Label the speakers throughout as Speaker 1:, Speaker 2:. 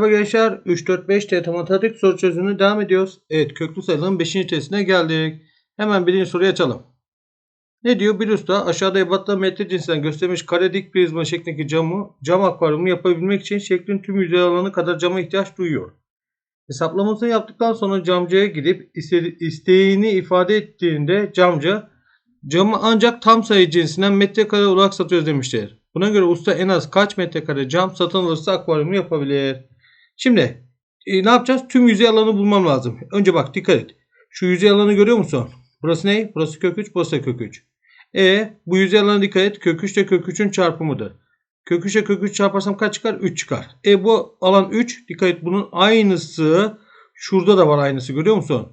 Speaker 1: Merhaba gençler 3 4 5 T matematik soru çözümüne devam ediyoruz. Evet köklü sayıların 5. testine geldik. Hemen birinci soruyu açalım. Ne diyor? Bir usta aşağıda ebatla metre cinsinden göstermiş kare dik prizma şeklindeki camı cam akvaryumu yapabilmek için şeklin tüm yüzey alanı kadar cama ihtiyaç duyuyor. Hesaplamasını yaptıktan sonra camcıya gidip iste- isteğini ifade ettiğinde camcı camı ancak tam sayı cinsinden metrekare olarak satıyoruz demiştir. Buna göre usta en az kaç metrekare cam satın alırsa akvaryumu yapabilir? Şimdi e, ne yapacağız? Tüm yüzey alanı bulmam lazım. Önce bak dikkat et. Şu yüzey alanı görüyor musun? Burası ne? Burası kök 3, burası da kök 3. E bu yüzey alanına dikkat et. Kök 3 ile kök 3'ün çarpımıdır. Kök 3 ile kök 3 çarparsam kaç çıkar? 3 çıkar. E bu alan 3. Dikkat et bunun aynısı şurada da var aynısı görüyor musun?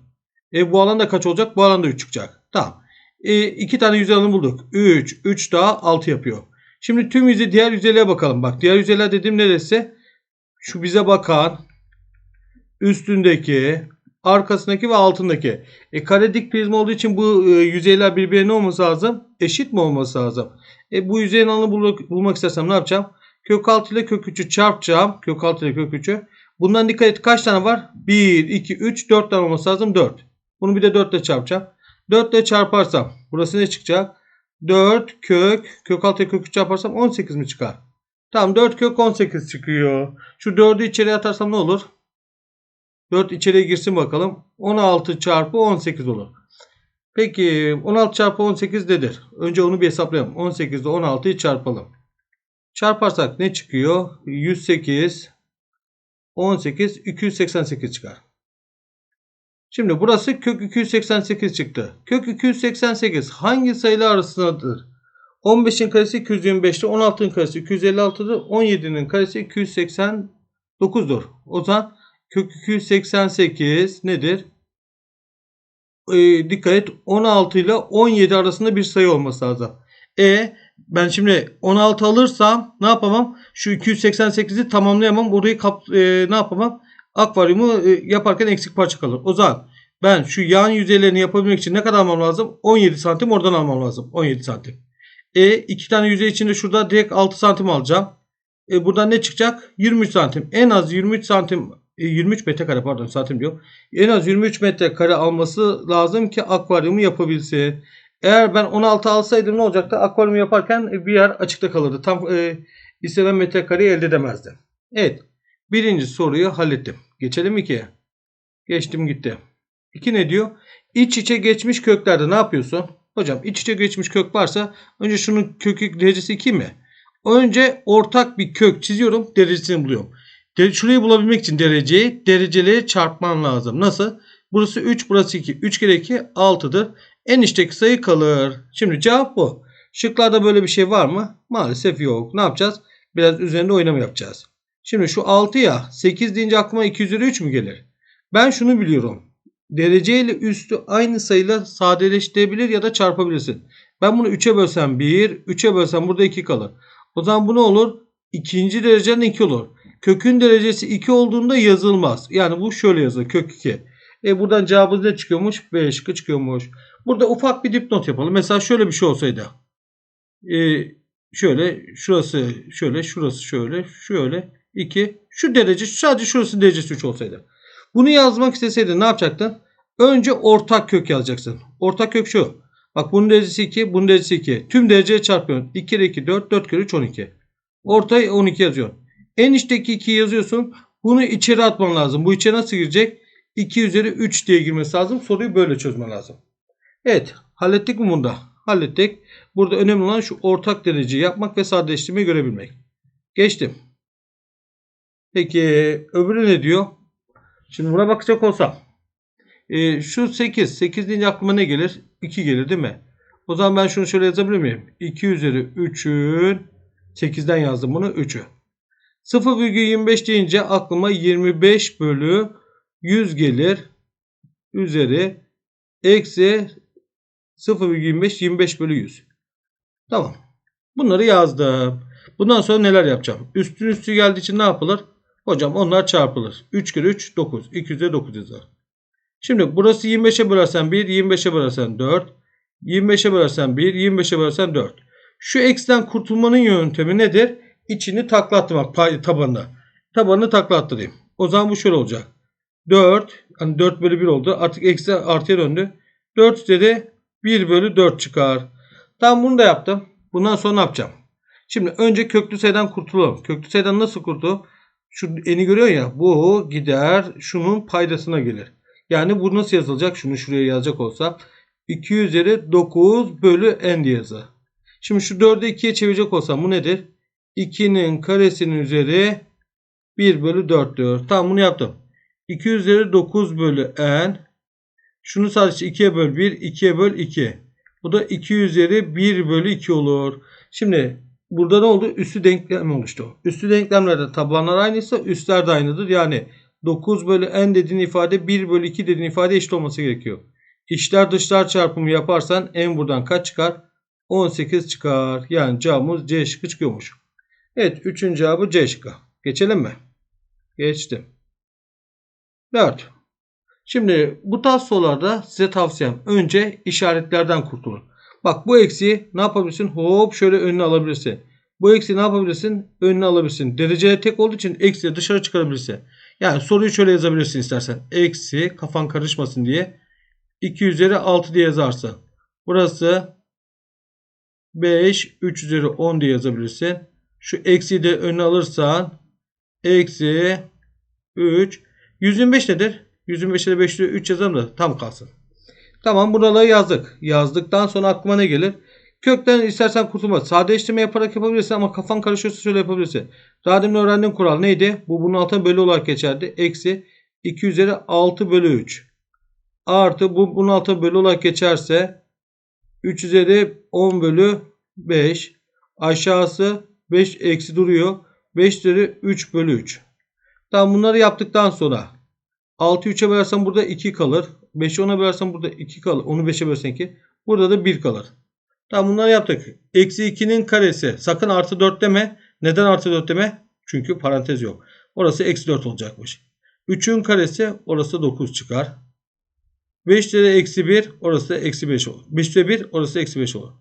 Speaker 1: E bu alan da kaç olacak? Bu alan da 3 çıkacak. Tamam. E, iki tane yüzey alanı bulduk. 3. 3 daha 6 yapıyor. Şimdi tüm yüzey diğer yüzeylere bakalım. Bak diğer yüzeyler dediğim neresi? Şu bize bakan üstündeki, arkasındaki ve altındaki. E kare dik prizma olduğu için bu e, yüzeyler birbirine olması lazım. Eşit mi olması lazım? E bu yüzeyin alanını bulmak, bulmak istersem ne yapacağım? Kök 6 ile kök 3'ü çarpacağım. Kök 6 ile kök 3'ü. Bundan dikkat et kaç tane var? 1, 2, 3, 4 tane olması lazım. 4. Bunu bir de 4 ile çarpacağım. 4 ile çarparsam burası ne çıkacak? 4 kök, kök 6 ile kök 3 çarparsam 18 mi çıkar? Tamam 4 kök 18 çıkıyor. Şu 4'ü içeriye atarsam ne olur? 4 içeriye girsin bakalım. 16 çarpı 18 olur. Peki 16 çarpı 18 nedir? Önce onu bir hesaplayalım. 18 ile 16'yı çarpalım. Çarparsak ne çıkıyor? 108 18 288 çıkar. Şimdi burası kök 288 çıktı. Kök 288 hangi sayılar arasındadır? 15'in karesi 225'ti. 16'ın karesi 256'dır. 17'nin karesi 289'dur. O zaman kök 288 nedir? Ee, dikkat et 16 ile 17 arasında bir sayı olması lazım. E ben şimdi 16 alırsam ne yapamam? Şu 288'i tamamlayamam. Orayı kap, e, ne yapamam? Akvaryumu e, yaparken eksik parça kalır. O zaman ben şu yan yüzeylerini yapabilmek için ne kadar almam lazım? 17 santim oradan almam lazım. 17 santim. E iki tane yüzey içinde şurada direkt 6 santim alacağım. E buradan ne çıkacak? 23 santim. En az 23 santim e, 23 metrekare pardon santim diyor. En az 23 metrekare alması lazım ki akvaryumu yapabilsin. Eğer ben 16 alsaydım ne olacaktı? Akvaryumu yaparken bir yer açıkta kalırdı. Tam e, istenen metrekareyi elde edemezdim. Evet. Birinci soruyu hallettim. Geçelim 2'ye. Geçtim gitti. 2 ne diyor? İç içe geçmiş köklerde ne yapıyorsun? Hocam iç içe geçmiş kök varsa önce şunun kökü derecesi 2 mi? Önce ortak bir kök çiziyorum. Derecesini buluyorum. De şurayı bulabilmek için dereceyi dereceleri çarpman lazım. Nasıl? Burası 3 burası 2. 3 kere 2 6'dır. En içteki sayı kalır. Şimdi cevap bu. Şıklarda böyle bir şey var mı? Maalesef yok. Ne yapacağız? Biraz üzerinde oynama yapacağız. Şimdi şu 6 ya 8 deyince aklıma 2 üzeri 3 mü gelir? Ben şunu biliyorum. Derece ile üstü aynı sayıyla sadeleştirebilir ya da çarpabilirsin. Ben bunu 3'e bölsem 1, 3'e bölsem burada 2 kalır. O zaman bu ne olur? İkinci dereceden 2 olur. Kökün derecesi 2 olduğunda yazılmaz. Yani bu şöyle yazılır. Kök 2. E buradan cevabımız ne çıkıyormuş? B çıkıyormuş. Burada ufak bir dipnot yapalım. Mesela şöyle bir şey olsaydı. E, şöyle şurası şöyle şurası şöyle şöyle 2. Şu derece sadece şurası derecesi 3 olsaydı. Bunu yazmak isteseydin ne yapacaktın? Önce ortak kök yazacaksın. Ortak kök şu. Bak bunun derecesi 2, bunun derecesi 2. Tüm dereceye çarpıyorsun. 2 kere 2 4, 4 kere 3 12. Ortaya 12 yazıyorsun. En içteki 2'yi yazıyorsun. Bunu içeri atman lazım. Bu içeri nasıl girecek? 2 üzeri 3 diye girmesi lazım. Soruyu böyle çözmen lazım. Evet. Hallettik mi bunda? Hallettik. Burada önemli olan şu ortak dereceyi yapmak ve sadeleştirmeyi görebilmek. Geçtim. Peki öbürü ne diyor? Şimdi buna bakacak olsam. E, şu 8. 8 deyince aklıma ne gelir? 2 gelir değil mi? O zaman ben şunu şöyle yazabilir miyim? 2 üzeri 3'ün 8'den yazdım bunu 3'ü. 0,25 deyince aklıma 25 bölü 100 gelir. Üzeri eksi 0,25 25 bölü 100. Tamam. Bunları yazdım. Bundan sonra neler yapacağım? Üstün üstü geldiği için ne yapılır? Hocam onlar çarpılır. 3 kere 3 9. 2 üzeri 9 yazar. Şimdi burası 25'e bölersen 1, 25'e bölersen 4. 25'e bölersen 1, 25'e bölersen 4. Şu x'ten kurtulmanın yöntemi nedir? İçini taklatmak tabanına. tabanını takla attırayım. O zaman bu şöyle olacak. 4 hani 4 bölü 1 oldu. Artık eksi artıya döndü. 4 üzeri 1 bölü 4 çıkar. Tamam bunu da yaptım. Bundan sonra ne yapacağım? Şimdi önce köklü sayıdan kurtulalım. Köklü sayıdan nasıl kurtulalım? Şu eni görüyor ya bu gider şunun paydasına gelir. Yani bu nasıl yazılacak? Şunu şuraya yazacak olsa 2 üzeri 9 bölü n diye yazar. Şimdi şu 4'ü 2'ye çevirecek olsam bu nedir? 2'nin karesinin üzeri 1 bölü 4'tür. Tamam bunu yaptım. 2 üzeri 9 bölü n. Şunu sadece 2'ye böl 1, 2'ye böl 2. Bu da 2 üzeri 1 bölü 2 olur. Şimdi burada ne oldu? Üstü denklem oluştu. Üstü denklemlerde tabanlar aynıysa üstler de aynıdır. Yani 9 bölü n dediğin ifade 1 bölü 2 dediğin ifade eşit olması gerekiyor. İçler dışlar çarpımı yaparsan n buradan kaç çıkar? 18 çıkar. Yani cevabımız C şıkkı çıkıyormuş. Evet. Üçüncü cevabı C şıkkı. Geçelim mi? Geçtim. 4. Şimdi bu tarz sorularda size tavsiyem önce işaretlerden kurtulun. Bak bu eksiği ne yapabilirsin? Hop şöyle önüne alabilirsin. Bu eksiği ne yapabilirsin? Önüne alabilirsin. Dereceli tek olduğu için eksiği dışarı çıkarabilirsin. Yani soruyu şöyle yazabilirsin istersen. Eksi kafan karışmasın diye. 2 üzeri 6 diye yazarsın. Burası 5 3 üzeri 10 diye yazabilirsin. Şu eksiği de önüne alırsan eksi 3 125 nedir? 125'e de 5 3 yazalım da tam kalsın. Tamam buraları yazdık. Yazdıktan sonra aklıma ne gelir? Kökten istersen kurtulma. Sadeleştirme yaparak yapabilirsin ama kafan karışıyorsa şöyle yapabilirsin. Daha demin öğrendiğim kural neydi? Bu bunun altına bölü olarak geçerdi. Eksi 2 üzeri 6 bölü 3. Artı bu bunun altına bölü olarak geçerse 3 üzeri 10 bölü 5. Aşağısı 5 eksi duruyor. 5 üzeri 3 bölü 3. Tamam bunları yaptıktan sonra 6'yı 3'e bölersem burada 2 kalır. 5'i 10'a bölersem burada 2 kalır. Onu 5'e bölsen 2. Burada da 1 kalır. Tamam bunları yaptık. Eksi 2'nin karesi. Sakın artı 4 deme. Neden artı 4 deme? Çünkü parantez yok. Orası eksi 4 olacakmış. 3'ün karesi orası 9 çıkar. 5 üzeri eksi 1 orası eksi 5 olur. 5 üzeri 1 orası eksi 5 olur.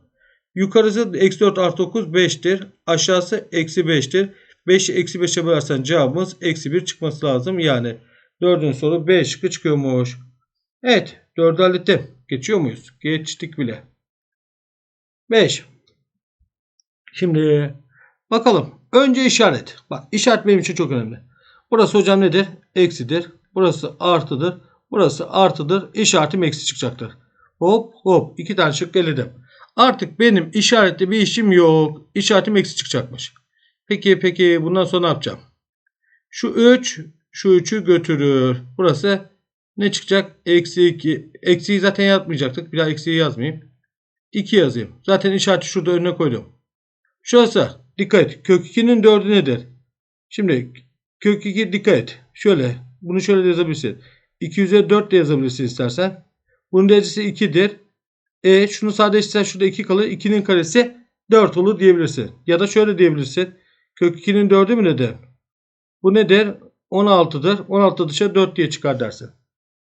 Speaker 1: Yukarısı eksi 4 artı 9 5'tir. Aşağısı eksi 5'tir. 5'i eksi 5'e bölersen cevabımız eksi 1 çıkması lazım. Yani dördüncü soru B şıkkı çıkıyormuş. Evet 4'ü hallettim. Geçiyor muyuz? Geçtik bile. 5. Şimdi bakalım. Önce işaret. Bak işaret benim için çok önemli. Burası hocam nedir? Eksidir. Burası artıdır. Burası artıdır. İşaretim eksi çıkacaktır. Hop hop. iki tane şık eledim. Artık benim işaretli bir işim yok. İşaretim eksi çıkacakmış. Peki peki bundan sonra ne yapacağım? Şu 3 şu 3'ü götürür. Burası ne çıkacak? Eksi 2. Eksiyi zaten yazmayacaktık. Bir daha eksiyi yazmayayım. 2 yazayım. Zaten işareti şurada önüne koydum. Şurası dikkat. Kök 2'nin 4'ü nedir? Şimdi kök 2 dikkat et. Şöyle bunu şöyle de yazabilirsin. 2 üzeri 4 de yazabilirsin istersen. Bunun derecesi 2'dir. E şunu sadeleştirsen şurada 2 kalır. 2'nin karesi 4 olur diyebilirsin. Ya da şöyle diyebilirsin. Kök 2'nin 4'ü mü nedir? Bu nedir? 16'dır. 16 dışa 4 diye çıkar dersin.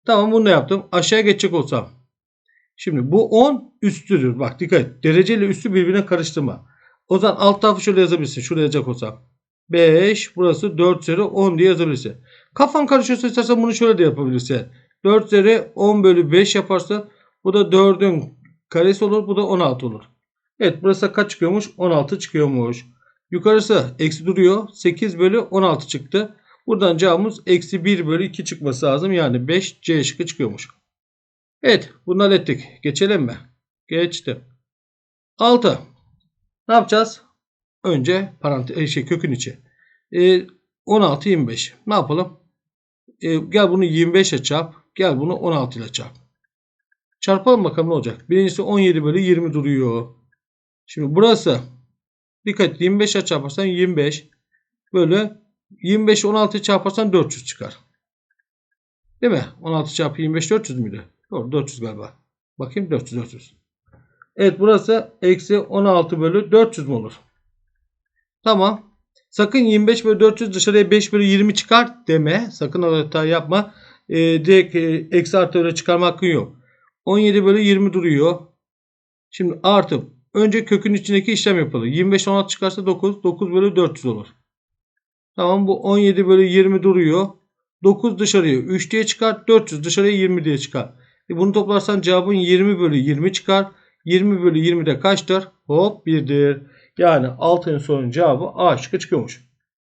Speaker 1: Tamam bunu da yaptım. Aşağıya geçecek olsam. Şimdi bu 10 üstüdür. Bak dikkat et. Dereceyle üstü birbirine karıştırma. O zaman alt tarafı şöyle yazabilirsin. Şuraya yazacak olsam. 5 burası 4 üzeri 10 diye yazabilirsin. Kafan karışıyorsa istersen bunu şöyle de yapabilirsin. 4 üzeri 10 bölü 5 yaparsan bu da 4'ün karesi olur. Bu da 16 olur. Evet burası kaç çıkıyormuş? 16 çıkıyormuş. Yukarısı eksi duruyor. 8 bölü 16 çıktı. Buradan cevabımız eksi 1 bölü 2 çıkması lazım. Yani 5 C şıkkı çıkıyormuş. Evet bunu hallettik. Geçelim mi? Geçtim. 6. Ne yapacağız? Önce parantez şey kökün içi. E, 16 25. Ne yapalım? E, gel bunu 25 ile çarp. Gel bunu 16 ile çarp. Çarpalım bakalım ne olacak. Birincisi 17 bölü 20 duruyor. Şimdi burası dikkat 25 ile çarparsan 25 bölü 25 16 çarparsan 400 çıkar. Değil mi? 16 çarpı 25 400 müydü? Doğru 400 galiba. Bakayım 400 400. Evet burası eksi 16 bölü 400 mü olur? Tamam. Sakın 25 bölü 400 dışarıya 5 bölü 20 çıkar deme. Sakın hata yapma. E, direkt e, eksi artı öyle çıkarma hakkın yok. 17 bölü 20 duruyor. Şimdi artı. Önce kökün içindeki işlem yapalım. 25 16 çıkarsa 9. 9 bölü 400 olur. Tamam bu 17 bölü 20 duruyor. 9 dışarıya 3 diye çıkar. 400 dışarıya 20 diye çıkar. E bunu toplarsan cevabın 20 bölü 20 çıkar. 20 bölü 20 de kaçtır? Hop 1'dir. Yani 6. sorunun cevabı A şıkkı çıkıyormuş.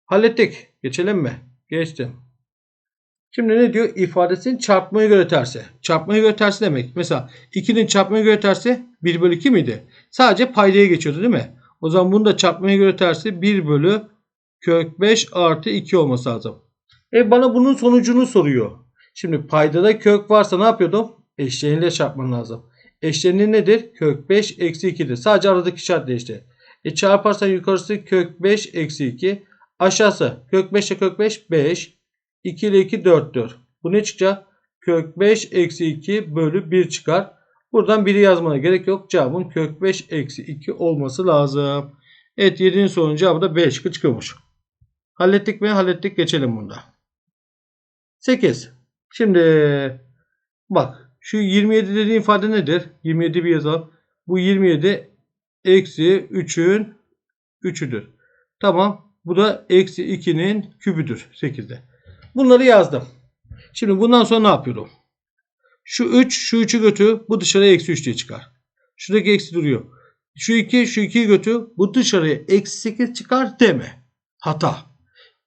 Speaker 1: Hallettik. Geçelim mi? Geçtim. Şimdi ne diyor? İfadesinin çarpmaya göre tersi. Çarpmaya göre tersi demek. Mesela 2'nin çarpmaya göre tersi 1 bölü 2 miydi? Sadece paydaya geçiyordu değil mi? O zaman bunu da çarpmaya göre tersi 1 bölü kök 5 artı 2 olması lazım. E bana bunun sonucunu soruyor. Şimdi paydada kök varsa ne yapıyordum? Eşleniyle çarpman lazım. Eşleni nedir? Kök 5 eksi 2'dir. Sadece aradaki işaret değişti. E çarparsan yukarısı kök 5 eksi 2. Aşağısı kök 5 ile kök 5 5. 2 ile 2 4'tür. Bu ne çıkacak? Kök 5 eksi 2 bölü 1 çıkar. Buradan 1'i yazmana gerek yok. Cevabın kök 5 eksi 2 olması lazım. Evet 7. sorunun cevabı da B şıkkı çıkıyormuş. Hallettik mi? Hallettik. Geçelim bunda. 8. Şimdi bak şu 27 dediğin ifade nedir? 27 bir yazalım. Bu 27 eksi 3'ün 3'üdür. Tamam. Bu da eksi 2'nin kübüdür 8'de. Bunları yazdım. Şimdi bundan sonra ne yapıyorum? Şu 3 şu 3'ü götür. Bu dışarıya eksi 3 diye çıkar. Şuradaki eksi duruyor. Şu 2 şu 2'yi götür. Bu dışarıya eksi 8 çıkar deme. Hata.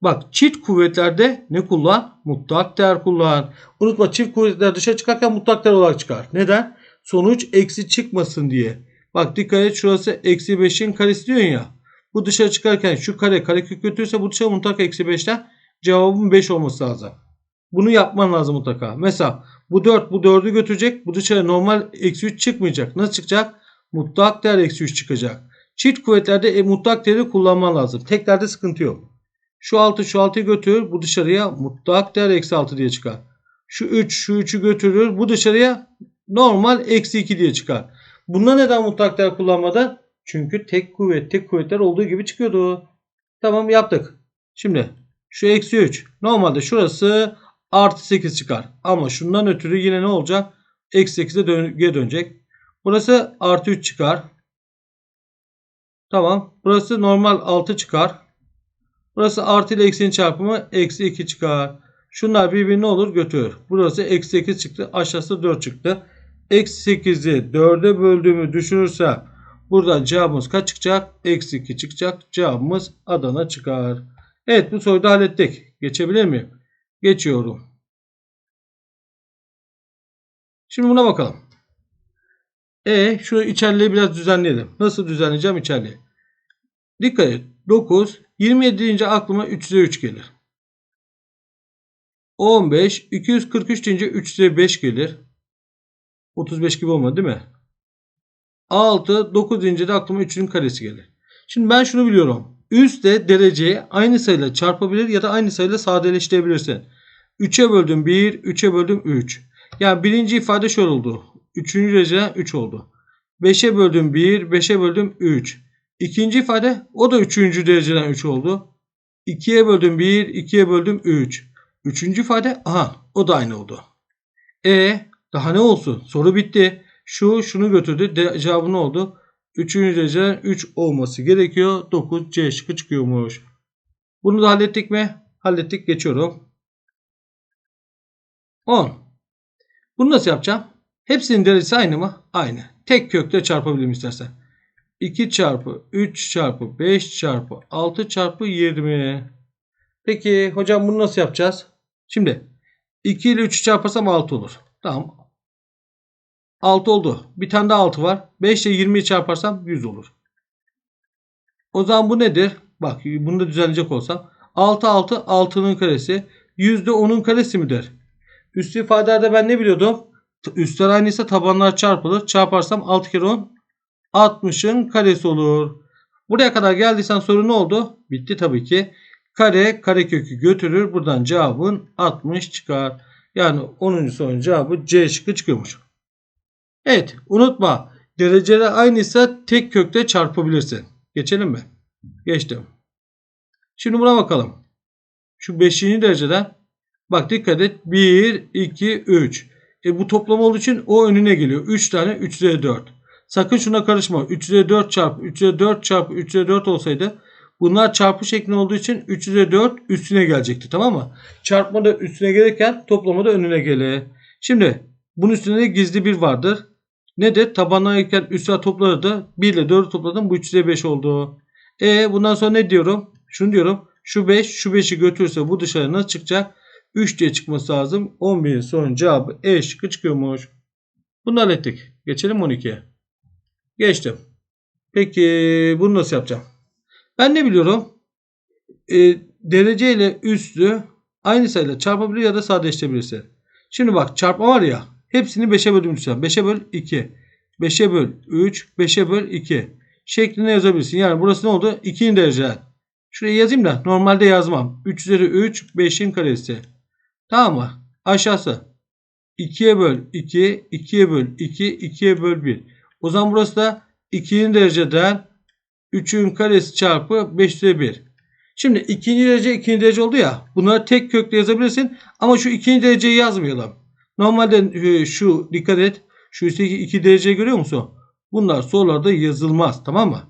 Speaker 1: Bak çift kuvvetlerde ne kullan? Mutlak değer kullan. Unutma çift kuvvetler dışarı çıkarken mutlak değer olarak çıkar. Neden? Sonuç eksi çıkmasın diye. Bak dikkat et şurası eksi 5'in karesi diyorsun ya. Bu dışarı çıkarken şu kare karekök götürürse bu dışarı mutlaka eksi 5'ten cevabın 5 olması lazım. Bunu yapman lazım mutlaka. Mesela bu 4 bu 4'ü götürecek. Bu dışarı normal eksi 3 çıkmayacak. Nasıl çıkacak? Mutlak değer eksi 3 çıkacak. Çift kuvvetlerde e, mutlak değeri kullanman lazım. Teklerde sıkıntı yok. Şu 6 şu 6'yı götürür. Bu dışarıya mutlak değer eksi 6 diye çıkar. Şu 3 şu 3'ü götürür. Bu dışarıya normal eksi 2 diye çıkar. Bunda neden mutlak değer kullanmadan? Çünkü tek kuvvet tek kuvvetler olduğu gibi çıkıyordu. Tamam yaptık. Şimdi şu eksi 3. Normalde şurası artı 8 çıkar. Ama şundan ötürü yine ne olacak? Eksi 8'e dön geri dönecek. Burası artı 3 çıkar. Tamam. Burası normal 6 çıkar. Burası artı ile eksinin çarpımı eksi 2 çıkar. Şunlar birbirini olur götürür. Burası eksi 8 çıktı. Aşağısı 4 çıktı. Eksi 8'i 4'e böldüğümü düşünürse buradan cevabımız kaç çıkacak? Eksi 2 çıkacak. Cevabımız Adana çıkar. Evet bu soruyu da hallettik. Geçebilir miyim? Geçiyorum. Şimdi buna bakalım. E şu içerliği biraz düzenleyelim. Nasıl düzenleyeceğim içerliği? Dikkat et. 9. 27 deyince aklıma 3 üzeri 3 gelir. 15. 243 deyince 3 üzeri 5 gelir. 35 gibi olmadı değil mi? 6. 9 deyince de aklıma 3'ün karesi gelir. Şimdi ben şunu biliyorum. Üstte dereceyi aynı sayıyla çarpabilir ya da aynı sayıyla sadeleştirebilirsin. 3'e böldüm 1, 3'e böldüm 3. Yani birinci ifade şöyle oldu. 3. dereceden 3 oldu. 5'e böldüm 1, 5'e böldüm 3. İkinci ifade o da 3. dereceden 3 oldu. 2'ye böldüm 1, 2'ye böldüm 3. Üçüncü ifade aha o da aynı oldu. E daha ne olsun? Soru bitti. Şu şunu götürdü. De, cevabı ne oldu? 3. dereceden 3 olması gerekiyor. 9 C şıkkı çıkıyormuş. Bunu da hallettik mi? Hallettik. Geçiyorum. 10. Bunu nasıl yapacağım? Hepsinin derecesi aynı mı? Aynı. Tek kökle çarpabilirim istersen. 2 çarpı 3 çarpı 5 çarpı 6 çarpı 20. Peki hocam bunu nasıl yapacağız? Şimdi 2 ile 3'ü çarparsam 6 olur. Tamam. 6 oldu. Bir tane daha 6 var. 5 ile 20'yi çarparsam 100 olur. O zaman bu nedir? Bak bunu da düzenleyecek olsam. 6 6 6'nın karesi. 100 de 10'un karesi midir? Üstü ifadelerde ben ne biliyordum? Üstler aynıysa tabanlar çarpılır. Çarparsam 6 kere 10 60'ın karesi olur. Buraya kadar geldiysen soru ne oldu? Bitti tabii ki. Kare karekökü götürür. Buradan cevabın 60 çıkar. Yani 10. sorunun cevabı C şıkkı çıkıyormuş. Evet unutma. Dereceler aynıysa tek kökte çarpabilirsin. Geçelim mi? Geçtim. Şimdi buna bakalım. Şu 5. dereceden bak dikkat et. 1, 2, 3. E bu toplam olduğu için o önüne geliyor. 3 tane 3 üzeri 4. Sakın şuna karışma. 3 üzeri 4 çarpı 3 üzeri 4 çarpı 3 üzeri 4 olsaydı bu Bunlar çarpı şeklinde olduğu için 3 üzeri 4 üstüne gelecekti tamam mı? Çarpma da üstüne gelirken toplama da önüne gelir. Şimdi bunun üstünde de gizli bir vardır. Ne de tabanlarken üstler topladı. 1 ile 4'ü topladım. Bu 3 üzeri 5 oldu. E bundan sonra ne diyorum? Şunu diyorum. Şu 5 şu 5'i götürürse bu dışarı nasıl çıkacak? 3 diye çıkması lazım. 11 son cevabı E şıkkı çıkıyormuş. Bunu hallettik. Geçelim 12'ye. Geçtim. Peki bunu nasıl yapacağım? Ben ne biliyorum? E, derece ile üslü aynı sayıyla çarpabilir ya da sadeleştirebilirsin. Şimdi bak çarpma var ya hepsini 5'e bölüm düşünsen. 5'e böl 2. 5'e böl 3. 5'e böl 2. Şeklinde yazabilirsin. Yani burası ne oldu? 2'nin dereceden. Şuraya yazayım da normalde yazmam. 3 üzeri 3 5'in karesi. Tamam mı? Aşağısı. 2'ye böl 2. 2'ye böl 2. 2'ye böl 1. O zaman burası da 2'nin dereceden 3'ün karesi çarpı 5 üzeri 1. Şimdi ikinci derece ikinci derece oldu ya. Bunları tek kökle yazabilirsin. Ama şu ikinci dereceyi yazmayalım. Normalde e, şu dikkat et. Şu üstteki iki dereceyi görüyor musun? Bunlar sorularda yazılmaz. Tamam mı?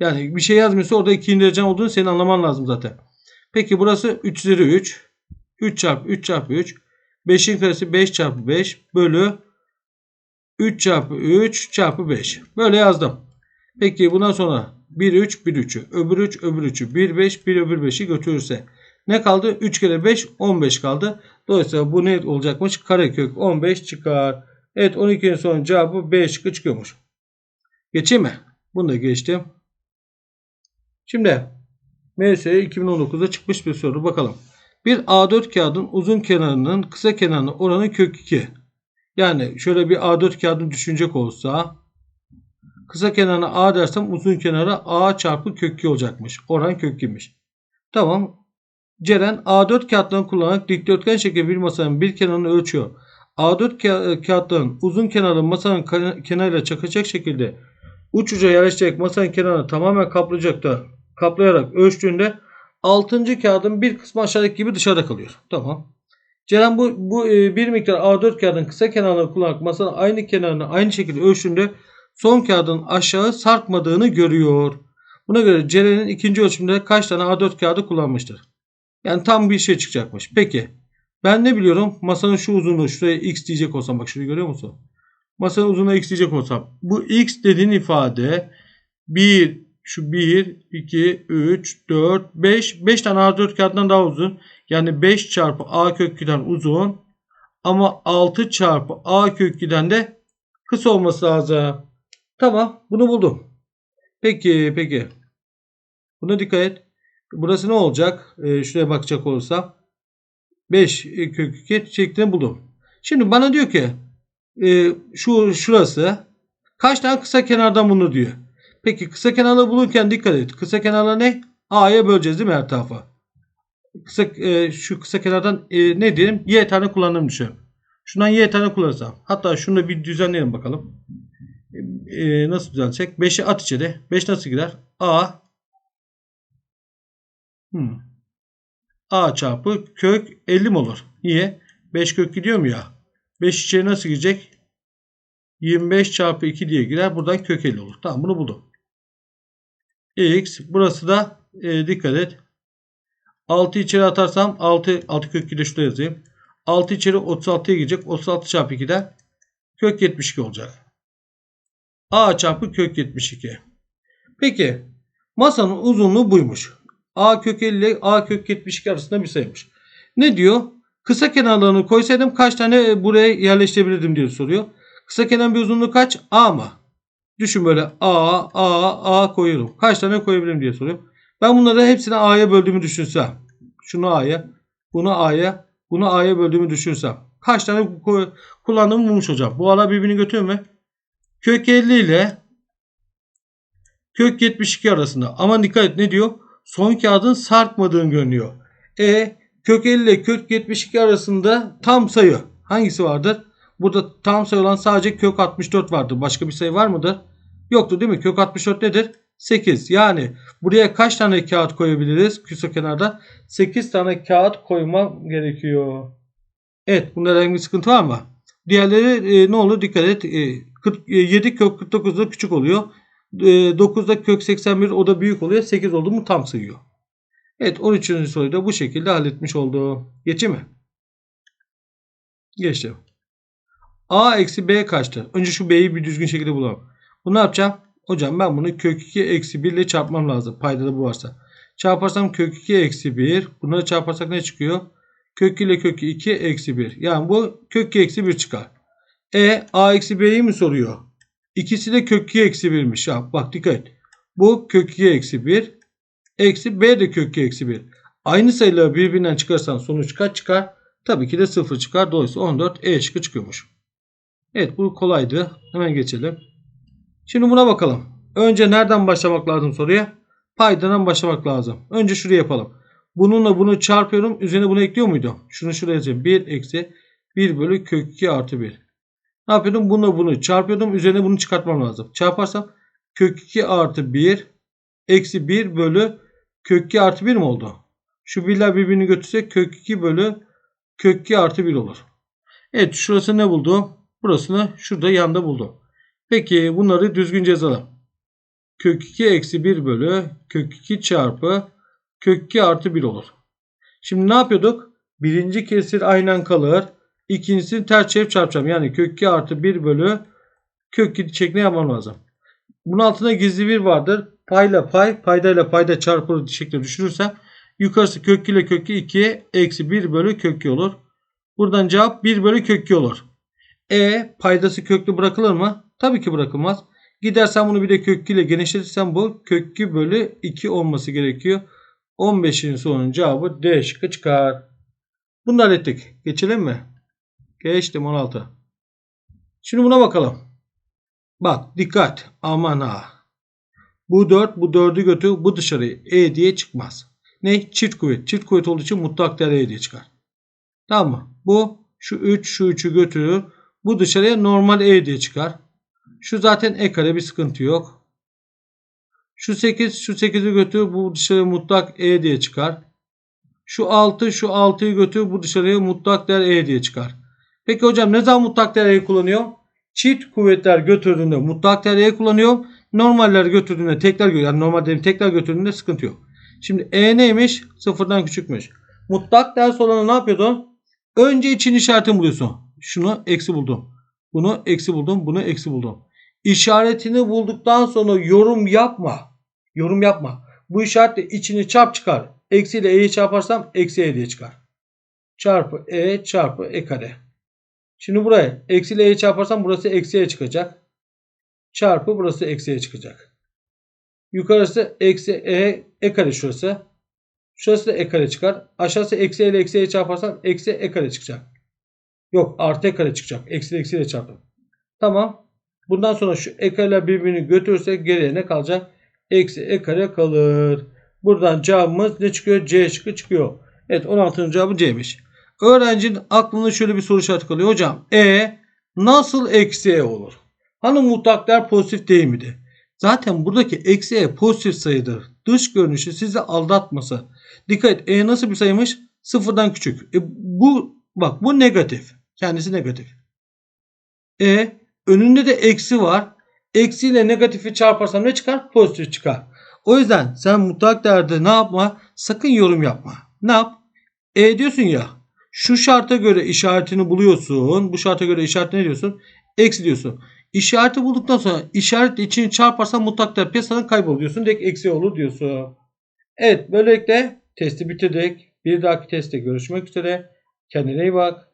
Speaker 1: Yani bir şey yazmıyorsa orada ikinci derecen olduğunu senin anlaman lazım zaten. Peki burası 3 üzeri 3. 3 çarpı 3 çarpı 3. 5'in karesi 5 çarpı 5 bölü 3 çarpı 3 çarpı 5. Böyle yazdım. Peki bundan sonra 1 3 1 3'ü öbür 3 öbür 3'ü 1 5 1 öbür 5'i götürürse ne kaldı? 3 kere 5 15 kaldı. Dolayısıyla bu ne olacakmış? Karekök 15 çıkar. Evet 12'nin son cevabı B şıkkı çıkıyormuş. Geçeyim mi? Bunu da geçtim. Şimdi MS 2019'da çıkmış bir soru bakalım. Bir A4 kağıdın uzun kenarının kısa kenarının oranı kök 2. Yani şöyle bir A4 kağıdını düşünecek olsa kısa kenarına A dersem uzun kenara A çarpı kök 2 olacakmış. Oran kök 2'miş. Tamam. Ceren A4 kağıtlarını kullanarak dikdörtgen şekilde bir masanın bir kenarını ölçüyor. A4 ka- kağıtların uzun kenarı masanın kenarıyla çakacak şekilde uç uca yerleştirerek masanın kenarını tamamen kaplayacak da kaplayarak ölçtüğünde 6. kağıdın bir kısmı aşağıdaki gibi dışarıda kalıyor. Tamam. Ceren bu, bu e, bir miktar A4 kağıdın kısa kenarını kullanarak masanın aynı kenarını aynı şekilde ölçtüğünde son kağıdın aşağı sarkmadığını görüyor. Buna göre Ceren'in ikinci ölçümde kaç tane A4 kağıdı kullanmıştır? Yani tam bir şey çıkacakmış. Peki ben ne biliyorum? Masanın şu uzunluğu şuraya x diyecek olsam bak şurayı görüyor musun? Masanın uzunluğu x diyecek olsam bu x dediğin ifade 1 şu 1 2 3 4 5 5 tane A4 kağıdından daha uzun. Yani 5 çarpı A kök 2'den uzun. Ama 6 çarpı A kök 2'den de kısa olması lazım. Tamam bunu buldum. Peki peki. Buna dikkat et. Burası ne olacak? Ee, şuraya bakacak olursam. 5 kök 2 şeklini buldum. Şimdi bana diyor ki e, şu şurası kaç tane kısa kenardan bunu diyor. Peki kısa kenarları bulurken dikkat et. Kısa kenarlar ne? A'ya böleceğiz değil mi her tarafa? Kısa, e, şu kısa kenardan e, ne diyelim? Y tane kullandığımı düşünüyorum. Şundan Y tane kullanırsam. Hatta şunu da bir düzenleyelim bakalım. E, nasıl düzelecek? 5'i at içeri. 5 nasıl gider? A Hmm. A çarpı kök 50 mi olur? Niye? 5 kök gidiyor mu ya? 5 içeri nasıl girecek? 25 çarpı 2 diye girer. Buradan kök 50 olur. Tamam bunu buldum. X. Burası da e, dikkat et. 6 içeri atarsam 6, 6 kök 2 de şurada yazayım. 6 içeri 36'ya girecek. 36 çarpı 2'den kök 72 olacak. A çarpı kök 72. Peki masanın uzunluğu buymuş. A kök 50 ile A kök 72 arasında bir sayıymış. Ne diyor? Kısa kenarlarını koysaydım kaç tane buraya yerleştirebilirdim diye soruyor. Kısa kenar bir uzunluğu kaç? A mı? Düşün böyle A, A, A koyuyorum. Kaç tane koyabilirim diye soruyor. Ben bunları hepsini A'ya böldüğümü düşünsem. Şunu A'ya, bunu A'ya, bunu A'ya böldüğümü düşünsem. Kaç tane kullandığımı bulmuş hocam. Bu ara birbirini götürüyor mu? Kök 50 ile kök 72 arasında. Ama dikkat et ne diyor? Son kağıdın sarkmadığını görünüyor. E kök 50 ile kök 72 arasında tam sayı hangisi vardır? Burada tam sayı olan sadece kök 64 vardır. Başka bir sayı var mıdır? Yoktur değil mi? Kök 64 nedir? 8. Yani buraya kaç tane kağıt koyabiliriz? Küso kenarda 8 tane kağıt koymam gerekiyor. Evet bunda herhangi bir sıkıntı var mı? Diğerleri e, ne olur dikkat et. E, 40, e, 7 kök 49'da küçük oluyor. 9'da kök 81 o da büyük oluyor. 8 oldu mu tam sayıyor. Evet 13. soruyu da bu şekilde halletmiş oldu. Geçeyim mi? Geçtim. A eksi B kaçtır? Önce şu B'yi bir düzgün şekilde bulalım. Bunu ne yapacağım? Hocam ben bunu kök 2 eksi 1 ile çarpmam lazım. Payda da bu varsa. Çarparsam kök 2 eksi 1. Bunları çarparsak ne çıkıyor? Kök 2 ile kök 2 eksi 1. Yani bu kök 2 eksi 1 çıkar. E A eksi B'yi mi soruyor? İkisi de kök 2 eksi 1'miş. Ya bak dikkat et. Bu kök 2 eksi 1. Eksi B de kök 2 eksi 1. Aynı sayıları birbirinden çıkarsan sonuç kaç çıkar? Tabii ki de 0 çıkar. Dolayısıyla 14 E şıkkı çıkıyormuş. Evet bu kolaydı. Hemen geçelim. Şimdi buna bakalım. Önce nereden başlamak lazım soruya? Paydadan başlamak lazım. Önce şuraya yapalım. Bununla bunu çarpıyorum. Üzerine bunu ekliyor muydum? Şunu şuraya yazayım. 1 eksi 1 bölü kök 2 artı 1. Ne yapıyordum? Bununla bunu çarpıyordum. Üzerine bunu çıkartmam lazım. Çarparsam kök 2 artı 1 eksi 1 bölü kök 2 artı 1 mi oldu? Şu birler birbirini götürse kök 2 bölü kök 2 artı 1 olur. Evet şurası ne buldu? Burasını şurada yanda buldum. Peki bunları düzgünce yazalım. Kök 2 eksi 1 bölü kök 2 çarpı kök 2 artı 1 olur. Şimdi ne yapıyorduk? Birinci kesir aynen kalır. İkincisini ters çevirip çarpacağım. Yani kök 2 artı 1 bölü kök 2 şeklinde yapmam lazım. Bunun altında gizli bir vardır. Payla pay, paydayla payda çarpılır şeklinde düşürürsem yukarısı kök 2 ile kök 2 eksi 1 bölü kök 2 olur. Buradan cevap 1 bölü kök 2 olur. E paydası köklü bırakılır mı? Tabii ki bırakılmaz. Gidersen bunu bir de kök 2 ile genişletirsem bu kök 2 bölü 2 olması gerekiyor. 15'in sorunun cevabı D şıkkı çıkar. Bunu da hallettik. Geçelim mi? Geçtim 16. Şimdi buna bakalım. Bak dikkat. Aman ha. Bu 4 bu 4'ü götür bu dışarıya E diye çıkmaz. Ne? Çift kuvvet. Çift kuvvet olduğu için mutlak değer E diye çıkar. Tamam mı? Bu şu 3 şu 3'ü götürür. Bu dışarıya normal E diye çıkar. Şu zaten E kare bir sıkıntı yok. Şu 8 şu 8'i götür bu dışarıya mutlak E diye çıkar. Şu 6 şu 6'yı götür bu dışarıya mutlak değer E diye çıkar. Peki hocam ne zaman mutlak değer E kullanıyor? Çift kuvvetler götürdüğünde mutlak değer E kullanıyor. Normaller götürdüğünde tekrar yani normal değerim tekrar götürdüğünde sıkıntı yok. Şimdi E neymiş? Sıfırdan küçükmüş. Mutlak değer olanı ne yapıyordun? Önce için işaretini buluyorsun. Şunu eksi buldum. Bunu eksi buldum. Bunu eksi buldum. İşaretini bulduktan sonra yorum yapma. Yorum yapma. Bu işaretle içini çarp çıkar. Eksi ile e'yi çarparsam eksi e diye çıkar. Çarpı e çarpı e kare. Şimdi buraya eksi ile e'yi çarparsam burası eksi e çıkacak. Çarpı burası eksi e çıkacak. Yukarısı eksi e e kare şurası. Şurası da e kare çıkar. Aşağısı eksi e ile eksi e çarparsam eksi e kare çıkacak. Yok artı kare çıkacak. Eksi eksi ile çarpın. Tamam. Bundan sonra şu e kareler birbirini götürürse geriye ne kalacak? Eksi e kare kalır. Buradan cevabımız ne çıkıyor? C şıkkı çıkıyor. Evet 16. cevabı C'miş. Öğrencinin aklında şöyle bir soru işareti kalıyor. Hocam E nasıl eksi E olur? Hani mutlak değer pozitif değil miydi? Zaten buradaki eksi E pozitif sayıdır. Dış görünüşü sizi aldatmasa. Dikkat et E nasıl bir sayıymış? Sıfırdan küçük. E, bu bak bu negatif. Kendisi negatif. E önünde de eksi var. Eksi ile negatifi çarparsam ne çıkar? Pozitif çıkar. O yüzden sen mutlak değerde ne yapma? Sakın yorum yapma. Ne yap? E diyorsun ya. Şu şarta göre işaretini buluyorsun. Bu şarta göre işaret ne diyorsun? Eksi diyorsun. İşareti bulduktan sonra işaretle içini çarparsan mutlak değer piyasadan kayboluyorsun. Direkt eksi olur diyorsun. Evet böylelikle testi bitirdik. Bir dahaki testte görüşmek üzere. Kendine iyi bak.